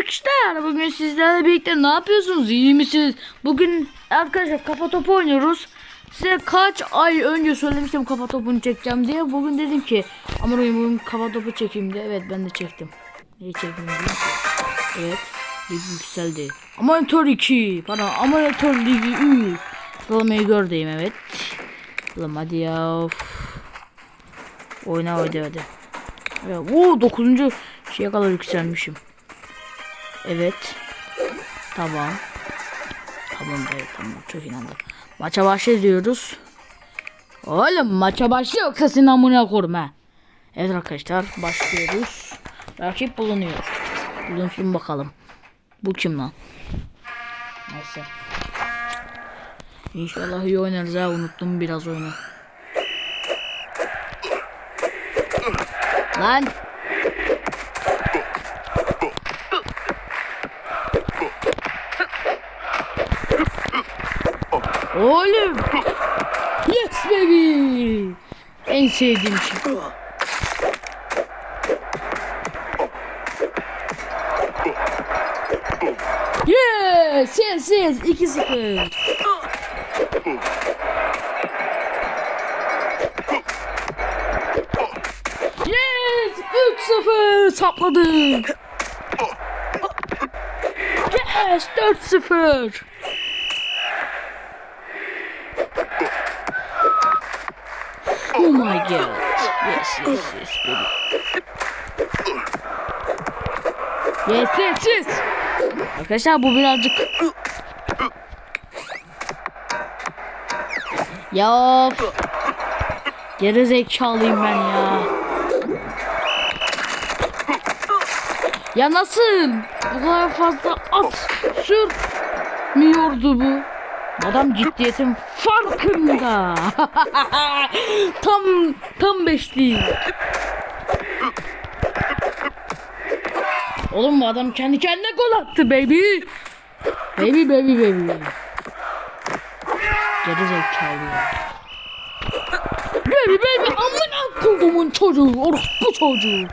arkadaşlar. Bugün sizlerle birlikte ne yapıyorsunuz? İyi misiniz? Bugün arkadaşlar kafa topu oynuyoruz. Size kaç ay önce söylemiştim kafa topunu çekeceğim diye. Bugün dedim ki ama bugün kafa topu çekeyim diye. Evet ben de çektim. Neyi çektim diye. Evet. Lig yükseldi. Amatör 2. Pardon amatör ligi 3. Sıralamayı gördüğüm evet. Ulan hadi ya. Of. Oyna hadi hadi. Evet. Oo 9. şeye kadar yükselmişim. Evet. Tamam. Tamam evet tamam çok inandım. Maça başlıyoruz. Oğlum maça başla yoksa senin amına korum. Evet arkadaşlar başlıyoruz. Rakip bulunuyor. Bulunsun bakalım. Bu kim lan? Neyse. İnşallah iyi oynarız ha unuttum biraz oyunu. Lan Oğlum. Yes baby. En sevdiğim şey. Yes, yes, yes. 2-0. Yes, 3-0. Sapladık. Yes, 4-0. Oh my god. Yes, yes, yes, baby. Yes, yes, yes. Arkadaşlar bu birazcık... Ya. Geri zekalıyım ben ya. Ya nasıl? Bu kadar fazla at sürmüyordu bu. Adam ciddiyetin farkında. tam tam beşli. Oğlum bu adam kendi kendine gol attı baby. Baby baby baby. Geri zekalı. Baby baby amına kodumun çocuğu orospu çocuğu.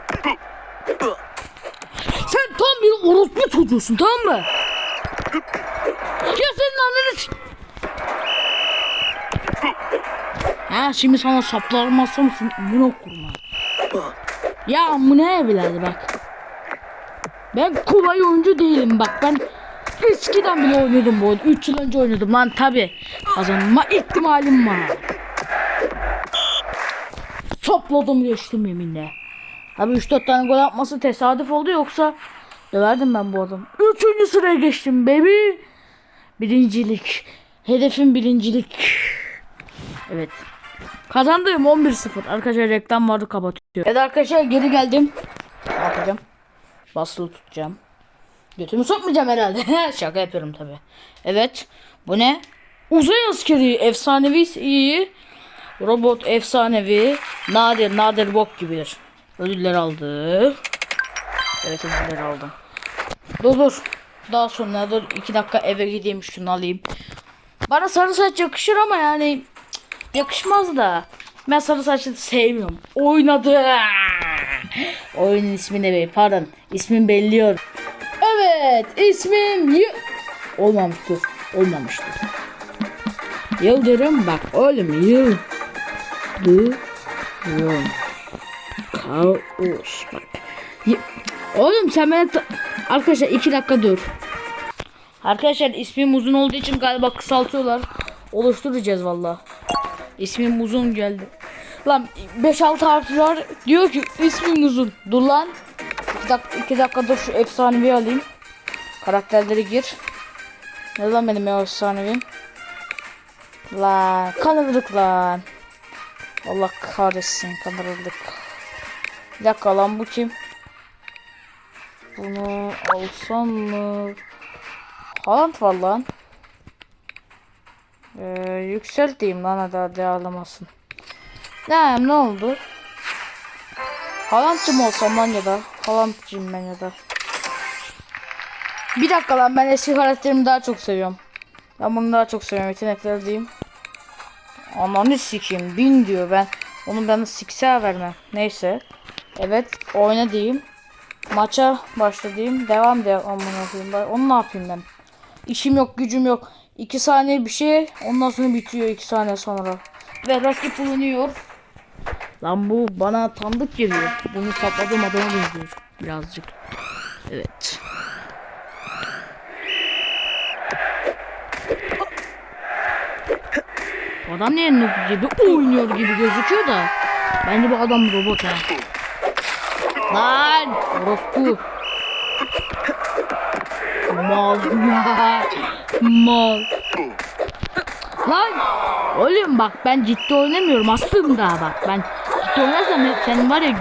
Sen tam bir orospu çocuğusun tamam mı? Ya senin anneni Ha şimdi sana saplarmazsa mısın? Bunu kurma. Ya amına birader bak. Ben kolay oyuncu değilim bak ben eskiden bile oynuyordum bu oyunu. 3 yıl önce oynadım lan tabi. Kazanma ihtimalim var. Topladım geçtim yeminle. Abi 3-4 tane gol atması tesadüf oldu yoksa döverdim ben bu adam. 3. sıraya geçtim baby. Birincilik. Hedefim birincilik. Evet. Kazandım 11-0. Arkadaşlar reklam vardı kapatıyor. Evet arkadaşlar geri geldim. Ne yapacağım? Basılı tutacağım. Götümü sokmayacağım herhalde. Şaka yapıyorum tabi. Evet. Bu ne? Uzay askeri efsanevi iyi. Robot efsanevi. Nadir nadir bok gibidir. Ödüller aldı. Evet ödüller aldım. Dur dur. Daha sonra dur. iki dakika eve gideyim şunu alayım. Bana sarı saç yakışır ama yani yakışmaz da. Ben sarı saçı sevmiyorum. Oynadı. Oyunun ismi ne be? Pardon. İsmim belliyor. Evet. ismim y Olmamış dur. Olmamıştır. Yıldırım bak oğlum Yıldırım. Kaos bak. Y- Oğlum sen beni ta- Arkadaşlar iki dakika dur. Arkadaşlar ismim uzun olduğu için galiba kısaltıyorlar. Oluşturacağız valla. İsmim uzun geldi. Lan 5-6 harf var. Diyor ki ismim uzun. Dur lan. 2 dakika, iki dakika şu efsanevi alayım. Karakterleri gir. Ne lan benim ya efsanevim? Lan kanırdık lan. Allah kahretsin kanırdık. Bir dakika lan bu kim? Bunu alsam mı? Haaland var lan. Ee, yükselteyim lan hadi ağlamasın. Ne ne oldu? Haaland'cı olsam lan ya da? Haaland'cıyım ben ya da. Bir dakika lan ben eski karakterimi daha çok seviyorum. Ben bunu daha çok seviyorum yetenekleri diyeyim. Ananı sikeyim bin diyor ben. Onu ben sikse vermem. Neyse. Evet oyna diyeyim. Maça başladım. Devam de amına koyayım. Onu ne yapayım ben? İşim yok, gücüm yok. 2 saniye bir şey, ondan sonra bitiyor 2 saniye sonra. Ve rakip bulunuyor. Lan bu bana tanıdık geliyor. Bunu sapladığım adama benziyor birazcık. Evet. Bu Adam niye noob gibi oynuyor gibi gözüküyor da. Bence bu adam robot ha. Lan orospu. Mal. Mal. Lan oğlum bak ben ciddi oynamıyorum aslında bak. Ben ciddi oynarsam sen var ya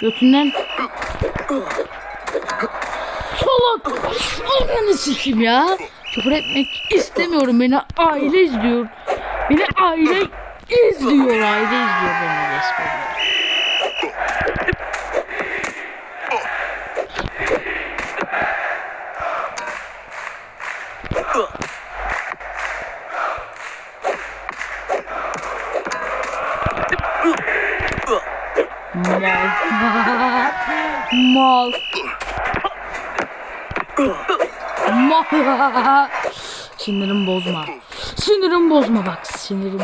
götünden Salak Ananı sikim ya. Küfür etmek istemiyorum. Beni aile izliyor. Beni aile izliyor. Aile izliyor beni resmen Mal. Sinirim bozma. Sinirim bozma bak sinirim.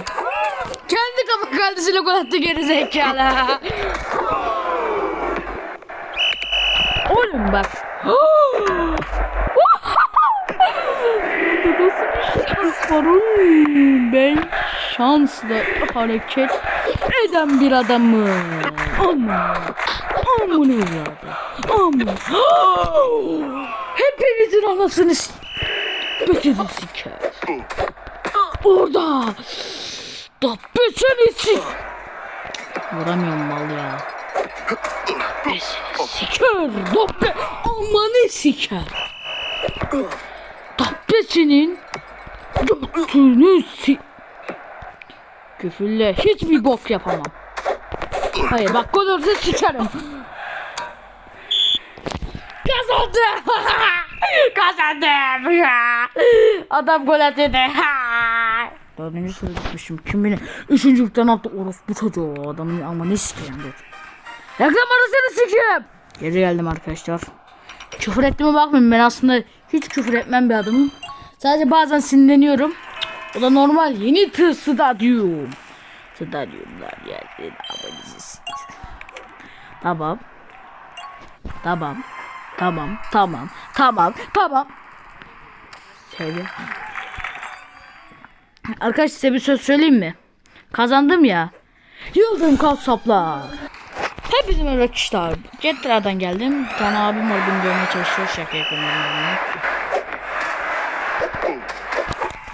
Kendi kafa kaldısıyla gol attı geri zekalı. Oğlum bak. Ben şansla hareket eden bir adamım. Aman. Aman evladım. Aman. Hepinizin anasını s- Bütünü siker. Orada. Dabbesini sik. Vuramıyorum mal ya. Dabbesini siker. Dabbe. Amanı siker. Dabbesinin götünü sik. Küfürle hiçbir bok yapamam. Hayır bak gol olursa sikerim. Kazandım. Kazandım. Adam gol atıyordu. Dördüncü sıra gitmişim. Kim bilir. Üçüncülükten attı orospu çocuğu. Adamın ama ne sikeyim dur. Reklam arasını sikeyim. Geri geldim arkadaşlar. Küfür ettiğime bakmayın. Ben aslında hiç küfür etmem bir adamım. Sadece bazen sinirleniyorum. O da normal. Yeni tır stadyum. Stadyumlar yani. Abonesiz. Tamam. Tamam. Tamam. Tamam. Tamam. Tamam. Seviye. Arkadaşlar size bir söz söyleyeyim mi? Kazandım ya. Yıldırım kalk saplar. Hepinize merhaba arkadaşlar. Getler'den geldim. Bir tane abim var beni görmeye çalışıyor. Şaka yapıyorum.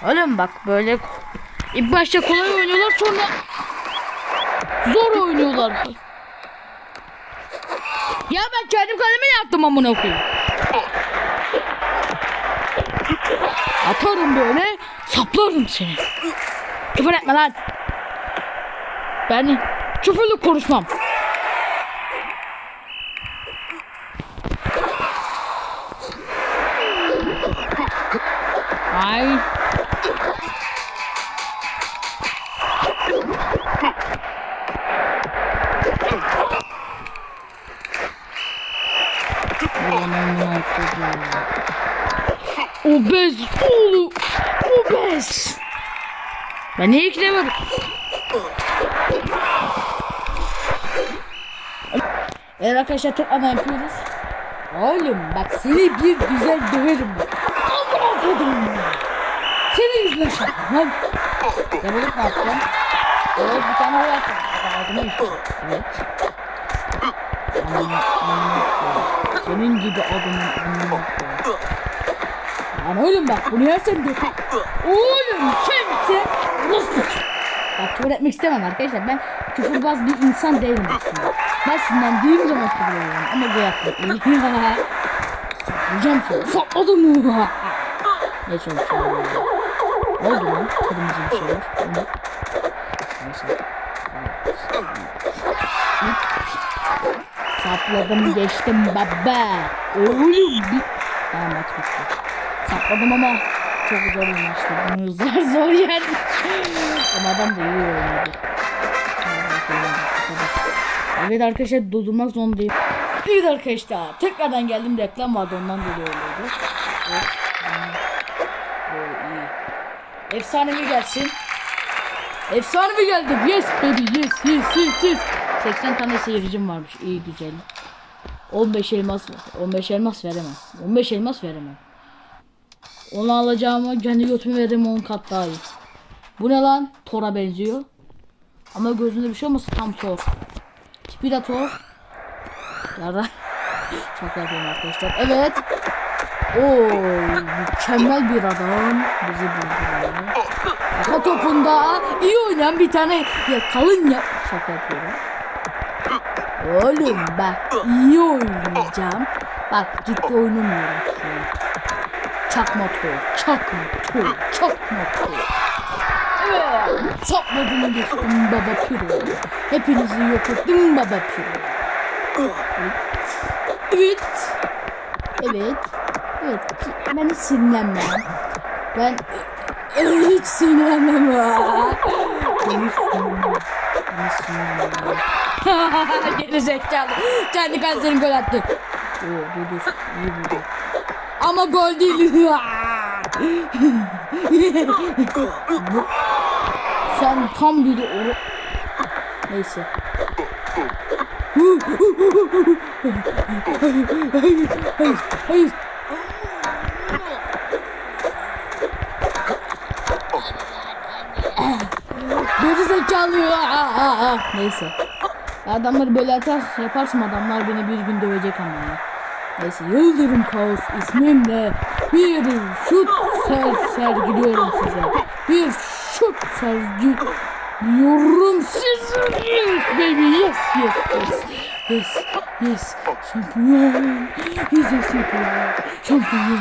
Oğlum bak böyle ilk başta kolay oynuyorlar sonra zor oynuyorlar. Ya ben kendim kaleme yaptım amına koyayım. Atarım böyle saplarım seni. Küfür etme lan. Ben küfürlü konuşmam. Ben niye ikilemiyorum? Evet arkadaşlar tekrardan yapıyoruz. Oğlum bak seni bir güzel döverim. Amına kodum. Seni yüzünden yaptım lan. Yabalık ne yapacağım? Evet bir tane hava. Ağzıma işte. Evet. Senin gibi adamın amına koyayım. Lan oğlum bak bunu yersen sen. Nasıl? Bak küfür etmek istemem arkadaşlar. Ben küfürbaz bir insan değilim aslında. Ben sinirlendiğim zaman küfür. Ama bu yaptım. Saplayacağım seni. Sapladım mı? Ne çalışıyor? Ne oldu lan? Kırmızı bir şey var. Ne? Neyse. Sapladım geçtim baba. Oğlum bir... Tamam maç bitti. Sapladım ama çok zor oynamıştı. Bunu zor zor yer. ama adam da iyi oynadı. Evet arkadaşlar durdurmak zorundayım. Evet arkadaşlar tekrardan geldim reklam vardı ondan dolayı oluyordu. Evet. İyi. Efsanevi gelsin. Efsanevi geldi. Yes baby yes yes yes yes. 80 tane seyircim varmış. İyi güzel. 15 elmas 15 elmas veremem. 15 elmas veremem. Onu alacağımı kendi götümü veririm 10 kat daha iyi. Bu ne lan? Thor'a benziyor. Ama gözünde bir şey olmasın tam Thor. Tipi de Thor. Yara. Şaka yapıyorum arkadaşlar. Evet. Oo, mükemmel bir adam. Bizi buldu. Kafa topunda iyi oynayan bir tane ya kalın ya. Şaka yapıyorum. Oğlum bak iyi oynayacağım. Bak ciddi oynamıyorum. Şu an. Çakma tor, çakma tor, çakma tor. Evet. Sapladım geçtim baba piro. Hepinizi yok ettim baba piro. Evet. Evet. Evet. Ben hiç sinirlenmem. Ben hiç sinirlenmem. Ben hiç sinirlenmem. Ben hiç sinirlenmem. Geri zekalı. Kendi kalesini gol attı. Oo, dur dur. İyi vurdu. Ama gol değil. Sen tam bir. Neyse. Hayır, hayır, hayır. Geri zekalı. Neyse. Adamları böyle atar yaparsın adamlar beni bir gün dövecek ama ya. Neyse Yıldırım Kaos ismimle bir şut ser sergiliyorum size. Bir şut sergiliyorum size. Yes baby yes yes yes. Yes yes. Şampiyon. Yes yes şampiyon. Şampiyon.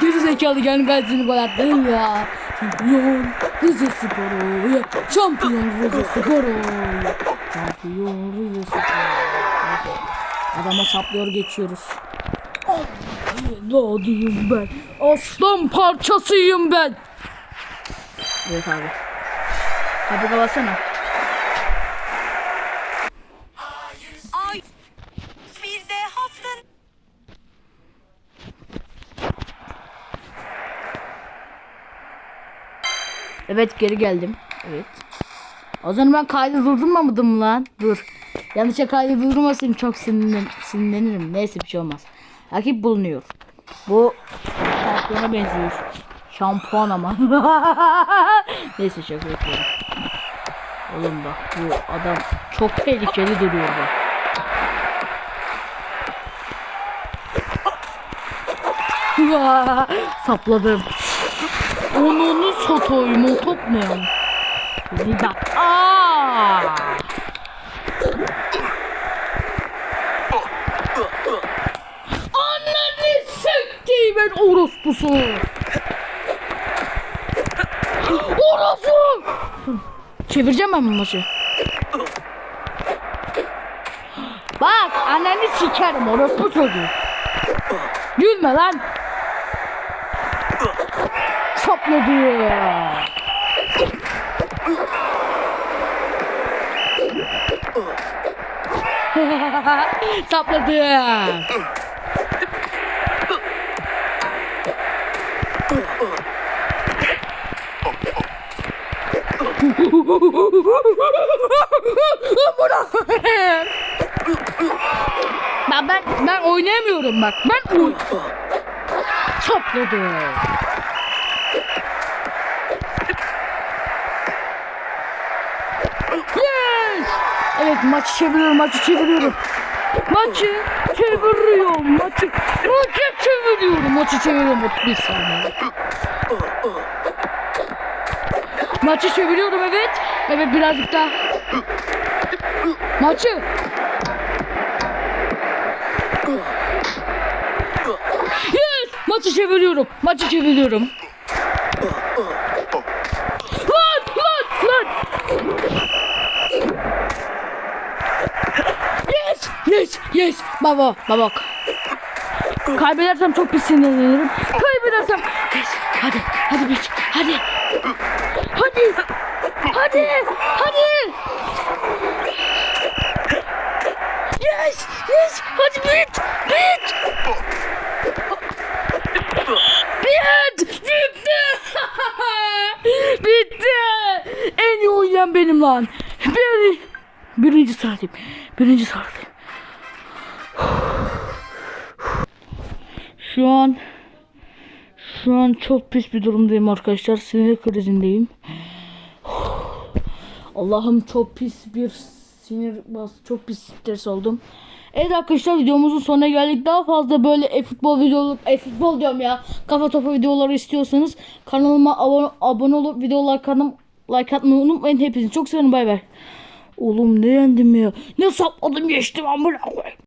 Geri zekalı kendi kalesini gol attı ya. Şampiyon. Rize Sporu. Şampiyon Rize Sporu. Şampiyon Rize Sporu. Adama saplıyor geçiyoruz. Evladıyım ben. Aslan parçasıyım ben. Evet abi. Kapı kapatsana. Ay bir de haftanın Evet geri geldim. Evet. O zaman ben kaydı durdurmadım lan. Dur. Yanlışa kaydı durdurmasayım çok sinirlen sinirlenirim. Neyse bir şey olmaz. Rakip bulunuyor. Bu şampiyona benziyor. Şampuan ama. Neyse şaka yapıyorum. Oğlum bak bu adam çok tehlikeli duruyor bak. Sapladım. Onu satayım o top ne? Bir bak. Aa! Ananı sektiğim ben orospusu. Orospu. Çevireceğim ben bu maçı. Bak anneni sikerim orospu çocuğu. Gülme lan. Sapladı. Sapladı. Ben, ben, ben oynayamıyorum bak. Ben oy... Sapladı. Yes! Evet maçı çeviriyorum, maçı çeviriyorum. Maçı çeviriyorum, maçı, maçı çeviriyorum, maçı çeviriyorum 31 saniye. Maçı çeviriyorum evet. Evet birazcık daha. Maçı. Yes! Maçı çeviriyorum, maçı çeviriyorum. Lan lan lan. Yes! Yes! Yes! Baba, baba. Kaybedersem çok pis sinirlenirim. Kaybedersem... Hadi, hadi bitch, hadi. Hadi! Hadi! Hadi! Yes. Yes. Hadi bit. Bit. Bit. Bitti. Bitti. En iyi oynayan benim lan. Bir, birinci sıradayım. Birinci sıradayım. Şu an şu an çok pis bir durumdayım arkadaşlar. Sinir krizindeyim. Allah'ım çok pis bir sinir bas çok pis stres oldum. Evet arkadaşlar videomuzun sonuna geldik. Daha fazla böyle e-futbol videolu e-futbol diyorum ya. Kafa topu videoları istiyorsanız kanalıma abone, abone olup videolar kanım like atmayı unutmayın. Hepinizi çok seviyorum. Bay bay. Oğlum ne yendim ya. Ne sapladım geçtim amına koyayım.